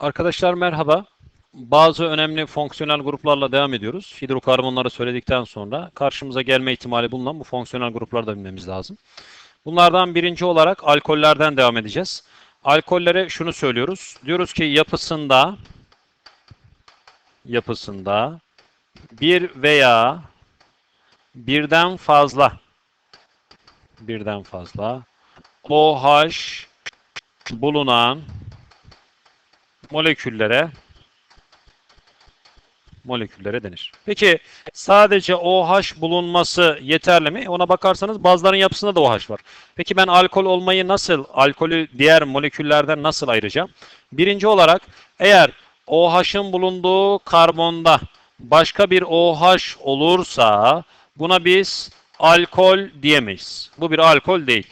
Arkadaşlar merhaba. Bazı önemli fonksiyonel gruplarla devam ediyoruz. Hidrokarbonları söyledikten sonra karşımıza gelme ihtimali bulunan bu fonksiyonel grupları da bilmemiz lazım. Bunlardan birinci olarak alkollerden devam edeceğiz. Alkollere şunu söylüyoruz. Diyoruz ki yapısında yapısında bir veya birden fazla birden fazla OH bulunan moleküllere moleküllere denir. Peki sadece OH bulunması yeterli mi? Ona bakarsanız bazıların yapısında da OH var. Peki ben alkol olmayı nasıl, alkolü diğer moleküllerden nasıl ayıracağım? Birinci olarak eğer OH'ın bulunduğu karbonda başka bir OH olursa buna biz alkol diyemeyiz. Bu bir alkol değil.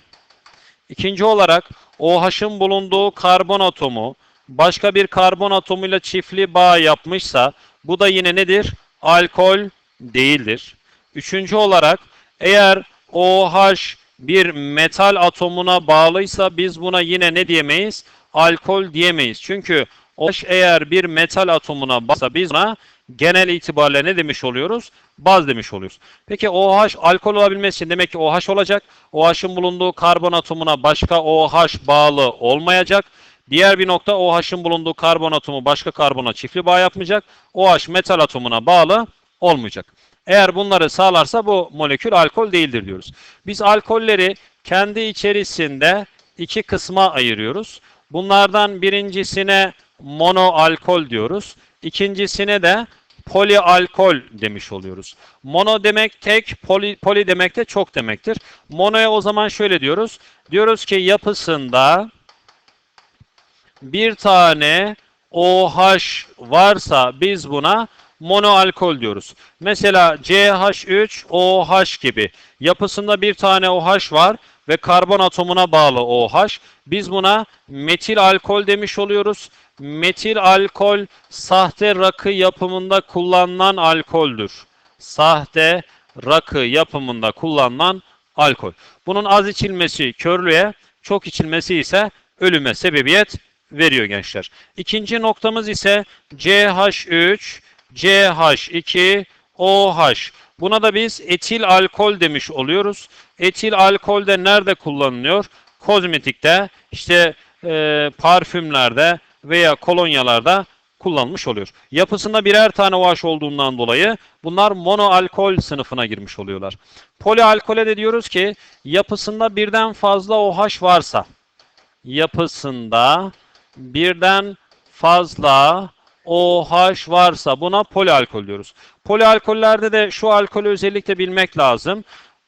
İkinci olarak OH'ın bulunduğu karbon atomu başka bir karbon atomuyla çiftli bağ yapmışsa bu da yine nedir? Alkol değildir. Üçüncü olarak eğer OH bir metal atomuna bağlıysa biz buna yine ne diyemeyiz? Alkol diyemeyiz. Çünkü OH eğer bir metal atomuna bağlıysa biz buna genel itibariyle ne demiş oluyoruz? Baz demiş oluyoruz. Peki OH alkol olabilmesi için demek ki OH olacak. OH'ın bulunduğu karbon atomuna başka OH bağlı olmayacak. Diğer bir nokta OH'ın bulunduğu karbon atomu başka karbona çiftli bağ yapmayacak. OH metal atomuna bağlı olmayacak. Eğer bunları sağlarsa bu molekül alkol değildir diyoruz. Biz alkolleri kendi içerisinde iki kısma ayırıyoruz. Bunlardan birincisine monoalkol diyoruz. İkincisine de polialkol demiş oluyoruz. Mono demek tek, poli, poli demek de çok demektir. Monoya o zaman şöyle diyoruz. Diyoruz ki yapısında bir tane OH varsa biz buna monoalkol diyoruz. Mesela CH3 OH gibi yapısında bir tane OH var ve karbon atomuna bağlı OH. Biz buna metil alkol demiş oluyoruz. Metil alkol sahte rakı yapımında kullanılan alkoldür. Sahte rakı yapımında kullanılan alkol. Bunun az içilmesi körlüğe, çok içilmesi ise ölüme sebebiyet veriyor gençler. İkinci noktamız ise CH3, CH2, OH. Buna da biz etil alkol demiş oluyoruz. Etil alkol de nerede kullanılıyor? Kozmetikte, işte e, parfümlerde veya kolonyalarda kullanılmış oluyor. Yapısında birer tane OH olduğundan dolayı bunlar monoalkol sınıfına girmiş oluyorlar. Polialkole de diyoruz ki yapısında birden fazla OH varsa yapısında birden fazla OH varsa buna polialkol diyoruz. Polialkollerde de şu alkolü özellikle bilmek lazım.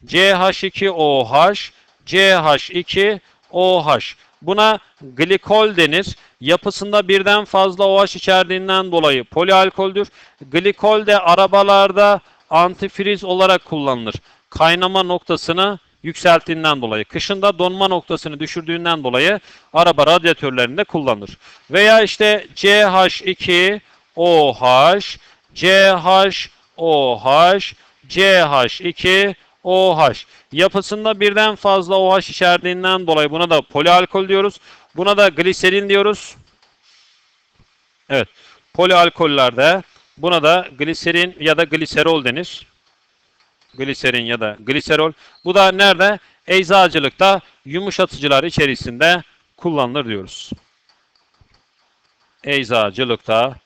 CH2OH, CH2OH. Buna glikol denir. Yapısında birden fazla OH içerdiğinden dolayı polialkoldür. Glikol de arabalarda antifriz olarak kullanılır. Kaynama noktasını yükselttiğinden dolayı, kışında donma noktasını düşürdüğünden dolayı araba radyatörlerinde kullanılır. Veya işte CH2OH, CHOH, CH2OH yapısında birden fazla OH içerdiğinden dolayı buna da polialkol diyoruz. Buna da gliserin diyoruz. Evet. Polialkollerde buna da gliserin ya da gliserol denir gliserin ya da gliserol. Bu da nerede? Eczacılıkta yumuşatıcılar içerisinde kullanılır diyoruz. Eczacılıkta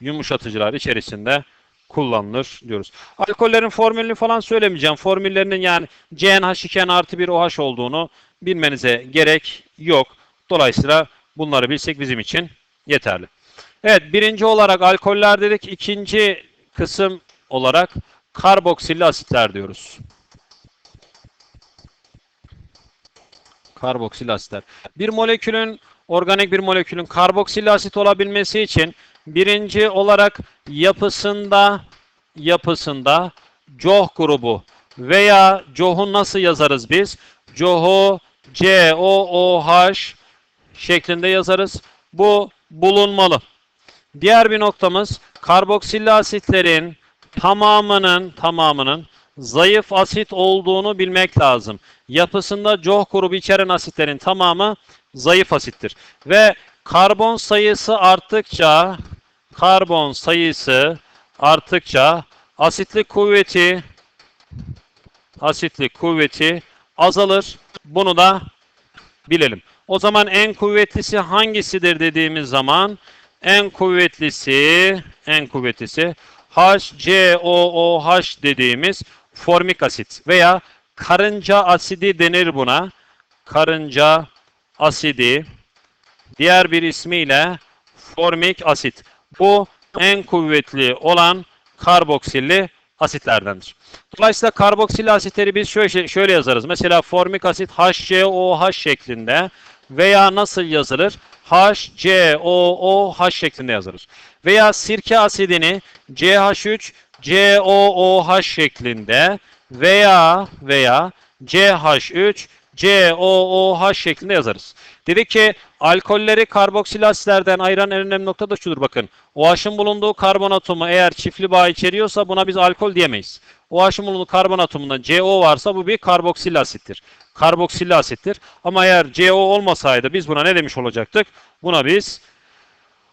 yumuşatıcılar içerisinde kullanılır diyoruz. Alkollerin formülünü falan söylemeyeceğim. Formüllerinin yani CnH2n artı 1 OH olduğunu bilmenize gerek yok. Dolayısıyla bunları bilsek bizim için yeterli. Evet birinci olarak alkoller dedik. İkinci kısım olarak karboksilli asitler diyoruz. Karboksil asitler. Bir molekülün, organik bir molekülün karboksil asit olabilmesi için birinci olarak yapısında yapısında COH grubu veya COH'u nasıl yazarız biz? COH'u COOH şeklinde yazarız. Bu bulunmalı. Diğer bir noktamız karboksilli asitlerin tamamının tamamının zayıf asit olduğunu bilmek lazım. Yapısında COH grubu içeren asitlerin tamamı zayıf asittir. Ve Karbon sayısı arttıkça karbon sayısı arttıkça asitlik kuvveti asitlik kuvveti azalır. Bunu da bilelim. O zaman en kuvvetlisi hangisidir dediğimiz zaman en kuvvetlisi en kuvvetlisi HCOOH dediğimiz formik asit veya karınca asidi denir buna. Karınca asidi diğer bir ismiyle formik asit. Bu en kuvvetli olan karboksilli asitlerdendir. Dolayısıyla karboksil asitleri biz şöyle, şöyle yazarız. Mesela formik asit HCOOH şeklinde veya nasıl yazılır? HCOOH şeklinde yazılır. Veya sirke asidini CH3 COOH şeklinde veya veya CH3 COOH şeklinde yazarız. Dedik ki alkolleri karboksil asitlerden ayıran en önemli nokta da şudur bakın. OH'ın bulunduğu karbon atomu eğer çiftli bağ içeriyorsa buna biz alkol diyemeyiz. OH'ın bulunduğu karbon atomunda CO varsa bu bir karboksil asittir. Karboksilli asittir. Ama eğer CO olmasaydı biz buna ne demiş olacaktık? Buna biz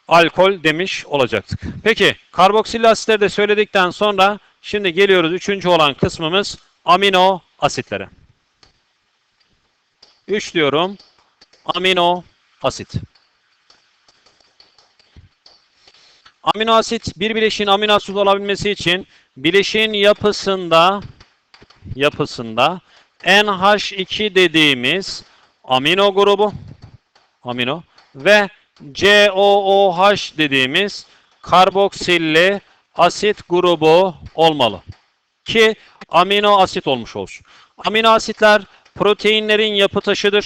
alkol demiş olacaktık. Peki karboksilli asitleri de söyledikten sonra şimdi geliyoruz üçüncü olan kısmımız amino asitlere. 3 diyorum. Amino asit. Amino asit bir bileşiğin amino asit olabilmesi için bileşiğin yapısında yapısında NH2 dediğimiz amino grubu amino ve COOH dediğimiz karboksilli asit grubu olmalı ki amino asit olmuş olsun. Amino asitler proteinlerin yapı taşıdır.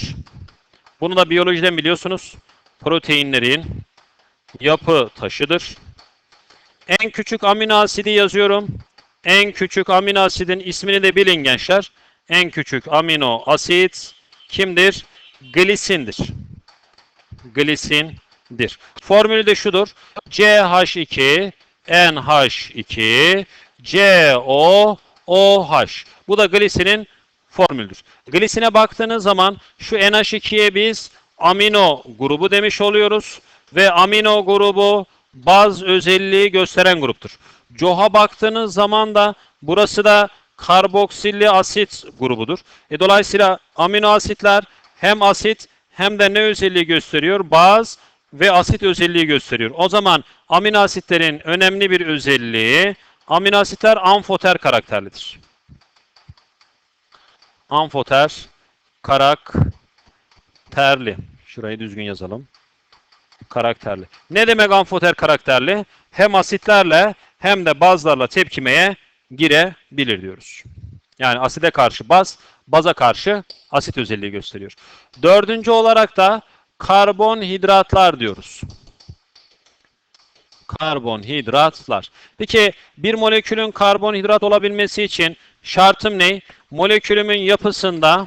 Bunu da biyolojiden biliyorsunuz. Proteinlerin yapı taşıdır. En küçük amino asidi yazıyorum. En küçük amino asidin ismini de bilin gençler. En küçük amino asit kimdir? Glisindir. Glisindir. Formülü de şudur. CH2 NH2 COOH. Bu da glisinin formüldür. Glisine baktığınız zaman şu NH2'ye biz amino grubu demiş oluyoruz ve amino grubu baz özelliği gösteren gruptur. COH'a baktığınız zaman da burası da karboksilli asit grubudur. E, dolayısıyla amino asitler hem asit hem de ne özelliği gösteriyor? Baz ve asit özelliği gösteriyor. O zaman amino asitlerin önemli bir özelliği amino asitler amfoter karakterlidir amfoter, karakterli. Şurayı düzgün yazalım. Karakterli. Ne demek amfoter karakterli? Hem asitlerle hem de bazlarla tepkimeye girebilir diyoruz. Yani aside karşı baz, baza karşı asit özelliği gösteriyor. Dördüncü olarak da karbonhidratlar diyoruz. Karbonhidratlar. Peki bir molekülün karbonhidrat olabilmesi için şartım ne? molekülümün yapısında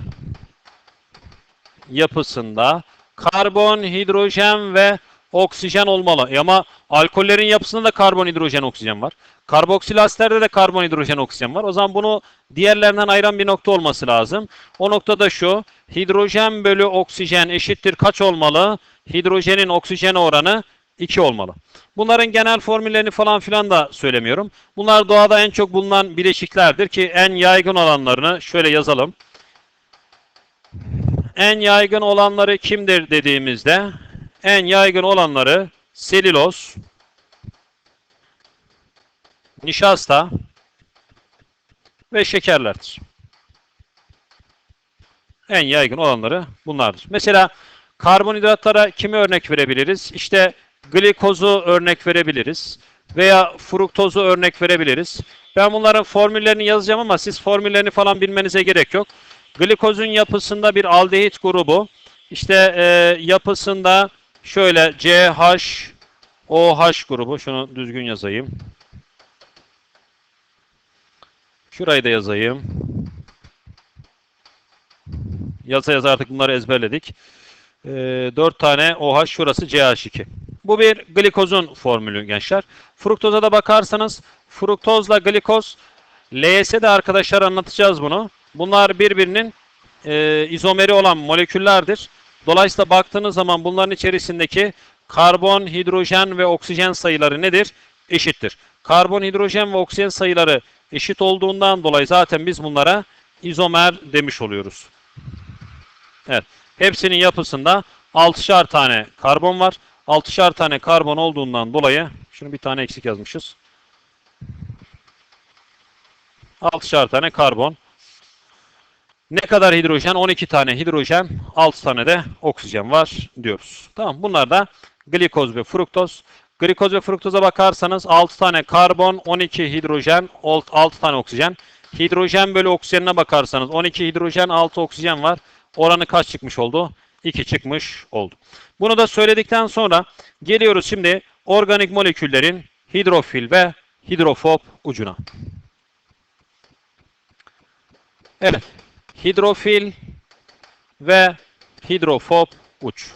yapısında karbon, hidrojen ve oksijen olmalı. E ama alkollerin yapısında da karbon, hidrojen, oksijen var. Karboksil asitlerde de karbon, hidrojen, oksijen var. O zaman bunu diğerlerinden ayıran bir nokta olması lazım. O nokta da şu. Hidrojen bölü oksijen eşittir kaç olmalı? Hidrojenin oksijene oranı 2 olmalı. Bunların genel formüllerini falan filan da söylemiyorum. Bunlar doğada en çok bulunan bileşiklerdir ki en yaygın olanlarını şöyle yazalım. En yaygın olanları kimdir dediğimizde en yaygın olanları seliloz, nişasta ve şekerlerdir. En yaygın olanları bunlardır. Mesela karbonhidratlara kimi örnek verebiliriz? İşte glikozu örnek verebiliriz veya fruktozu örnek verebiliriz. Ben bunların formüllerini yazacağım ama siz formüllerini falan bilmenize gerek yok. Glikozun yapısında bir aldehit grubu. İşte e, yapısında şöyle CH OH grubu. Şunu düzgün yazayım. Şurayı da yazayım. Yaza yaza artık bunları ezberledik. E, 4 tane OH şurası CH2. Bu bir glikozun formülü gençler. Fruktoza da bakarsanız fruktozla glikoz LS'de arkadaşlar anlatacağız bunu. Bunlar birbirinin e, izomeri olan moleküllerdir. Dolayısıyla baktığınız zaman bunların içerisindeki karbon, hidrojen ve oksijen sayıları nedir? Eşittir. Karbon, hidrojen ve oksijen sayıları eşit olduğundan dolayı zaten biz bunlara izomer demiş oluyoruz. Evet. Hepsinin yapısında 6'şar tane karbon var. 6'şar tane karbon olduğundan dolayı şunu bir tane eksik yazmışız. 6'şar tane karbon. Ne kadar hidrojen? 12 tane hidrojen, 6 tane de oksijen var diyoruz. Tamam. Bunlar da glikoz ve fruktoz. Glikoz ve fruktoza bakarsanız 6 tane karbon, 12 hidrojen, 6 tane oksijen. Hidrojen bölü oksijenine bakarsanız 12 hidrojen, 6 oksijen var. Oranı kaç çıkmış oldu? 2 çıkmış oldu. Bunu da söyledikten sonra geliyoruz şimdi organik moleküllerin hidrofil ve hidrofob ucuna. Evet. Hidrofil ve hidrofob uç.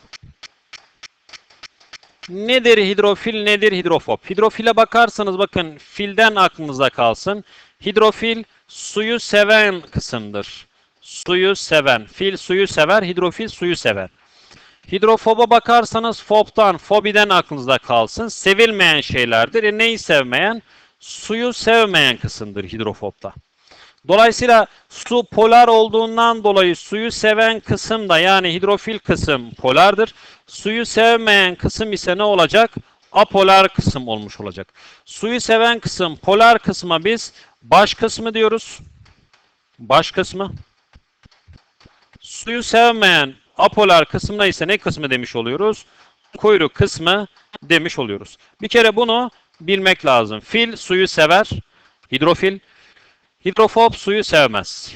Nedir hidrofil, nedir hidrofob? Hidrofile bakarsanız bakın filden aklınızda kalsın. Hidrofil suyu seven kısımdır. Suyu seven. Fil suyu sever, hidrofil suyu sever. Hidrofoba bakarsanız fobdan, fobiden aklınızda kalsın. Sevilmeyen şeylerdir. E neyi sevmeyen? Suyu sevmeyen kısımdır hidrofobda. Dolayısıyla su polar olduğundan dolayı suyu seven kısım da yani hidrofil kısım polardır. Suyu sevmeyen kısım ise ne olacak? Apolar kısım olmuş olacak. Suyu seven kısım polar kısma biz baş kısmı diyoruz. Baş kısmı. Suyu sevmeyen apolar kısmına ise ne kısmı demiş oluyoruz? Kuyruk kısmı demiş oluyoruz. Bir kere bunu bilmek lazım. Fil suyu sever. Hidrofil. Hidrofob suyu sevmez.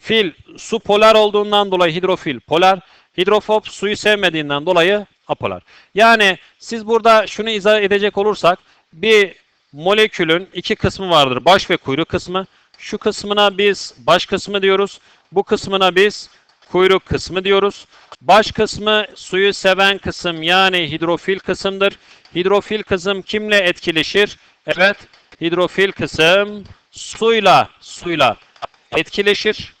Fil su polar olduğundan dolayı hidrofil polar. Hidrofob suyu sevmediğinden dolayı apolar. Yani siz burada şunu izah edecek olursak bir molekülün iki kısmı vardır. Baş ve kuyruk kısmı. Şu kısmına biz baş kısmı diyoruz. Bu kısmına biz kuyruk kısmı diyoruz. Baş kısmı suyu seven kısım yani hidrofil kısımdır. Hidrofil kısım kimle etkileşir? Evet, hidrofil kısım suyla suyla etkileşir.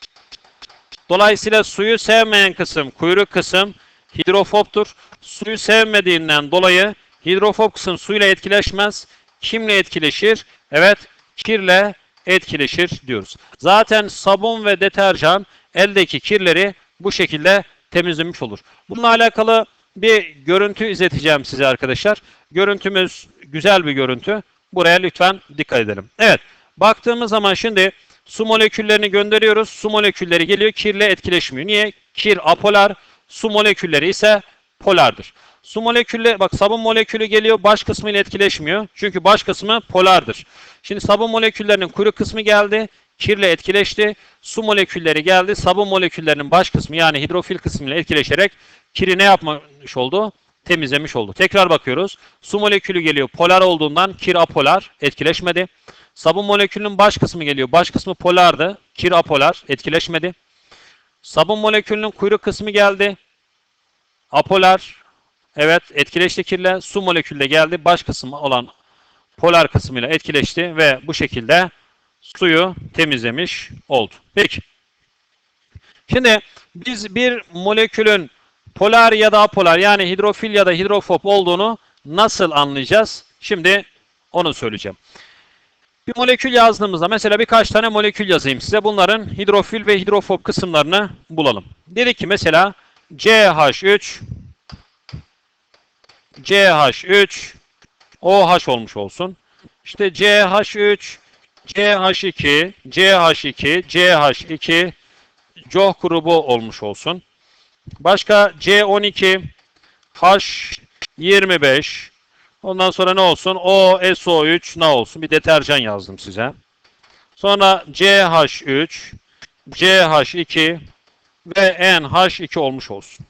Dolayısıyla suyu sevmeyen kısım kuyruk kısım hidrofobtur. Suyu sevmediğinden dolayı hidrofob kısım suyla etkileşmez. Kimle etkileşir? Evet, kirle etkileşir diyoruz. Zaten sabun ve deterjan eldeki kirleri bu şekilde temizlemiş olur. Bununla alakalı bir görüntü izleteceğim size arkadaşlar. Görüntümüz güzel bir görüntü. Buraya lütfen dikkat edelim. Evet. Baktığımız zaman şimdi su moleküllerini gönderiyoruz. Su molekülleri geliyor kirle etkileşmiyor. Niye? Kir apolar, su molekülleri ise polardır. Su molekülü, bak sabun molekülü geliyor baş kısmı ile etkileşmiyor. Çünkü baş kısmı polardır. Şimdi sabun moleküllerinin kuyruk kısmı geldi. Kirle etkileşti. Su molekülleri geldi. Sabun moleküllerinin baş kısmı yani hidrofil kısmı ile etkileşerek kiri ne yapmış oldu? Temizlemiş oldu. Tekrar bakıyoruz. Su molekülü geliyor polar olduğundan kir apolar etkileşmedi. Sabun molekülünün baş kısmı geliyor. Baş kısmı polardı. Kir apolar etkileşmedi. Sabun molekülünün kuyruk kısmı geldi. Apolar evet etkileşti kirle. Su molekülü de geldi. Baş kısmı olan polar kısmıyla etkileşti ve bu şekilde suyu temizlemiş oldu. Peki. Şimdi biz bir molekülün polar ya da apolar yani hidrofil ya da hidrofob olduğunu nasıl anlayacağız? Şimdi onu söyleyeceğim. Bir molekül yazdığımızda mesela birkaç tane molekül yazayım size. Bunların hidrofil ve hidrofob kısımlarını bulalım. Dedik ki mesela CH3 CH3 OH olmuş olsun. İşte CH3 CH2 CH2 CH2 COH grubu olmuş olsun. Başka C12 H25 Ondan sonra ne olsun? O, SO3 ne olsun? Bir deterjan yazdım size. Sonra CH3, CH2 ve NH2 olmuş olsun.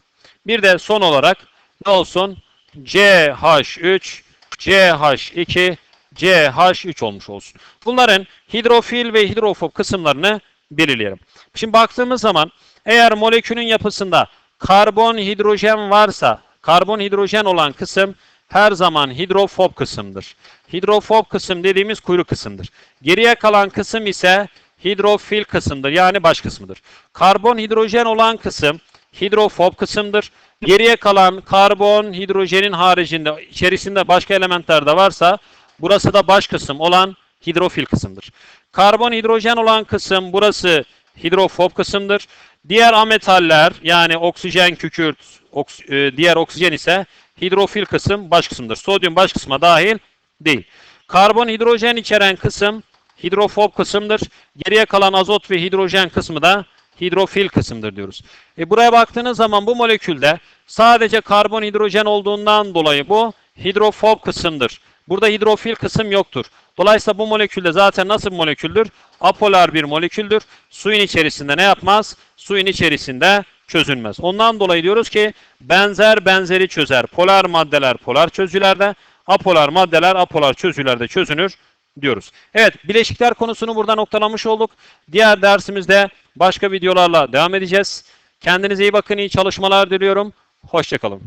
Bir de son olarak ne olsun? CH3, CH2, CH3 olmuş olsun. Bunların hidrofil ve hidrofob kısımlarını belirleyelim. Şimdi baktığımız zaman eğer molekülün yapısında karbon hidrojen varsa, karbon hidrojen olan kısım her zaman hidrofob kısımdır. Hidrofob kısım dediğimiz kuyruk kısımdır. Geriye kalan kısım ise hidrofil kısımdır yani baş kısmıdır. Karbon hidrojen olan kısım hidrofob kısımdır. Geriye kalan karbon, hidrojenin haricinde içerisinde başka elementler de varsa burası da baş kısım olan hidrofil kısımdır. Karbon, hidrojen olan kısım burası hidrofob kısımdır. Diğer ametaller yani oksijen, kükürt, oks- e, diğer oksijen ise hidrofil kısım baş kısımdır. Sodyum baş kısma dahil değil. Karbon, hidrojen içeren kısım hidrofob kısımdır. Geriye kalan azot ve hidrojen kısmı da hidrofil kısımdır diyoruz. E buraya baktığınız zaman bu molekülde sadece karbon, hidrojen olduğundan dolayı bu hidrofob kısımdır. Burada hidrofil kısım yoktur. Dolayısıyla bu molekülde zaten nasıl bir moleküldür? Apolar bir moleküldür. Suyun içerisinde ne yapmaz? Suyun içerisinde çözünmez. Ondan dolayı diyoruz ki benzer benzeri çözer. Polar maddeler polar çözücülerde, apolar maddeler apolar çözücülerde çözünür diyoruz. Evet, bileşikler konusunu burada noktalamış olduk. Diğer dersimizde başka videolarla devam edeceğiz. Kendinize iyi bakın, iyi çalışmalar diliyorum. Hoşçakalın.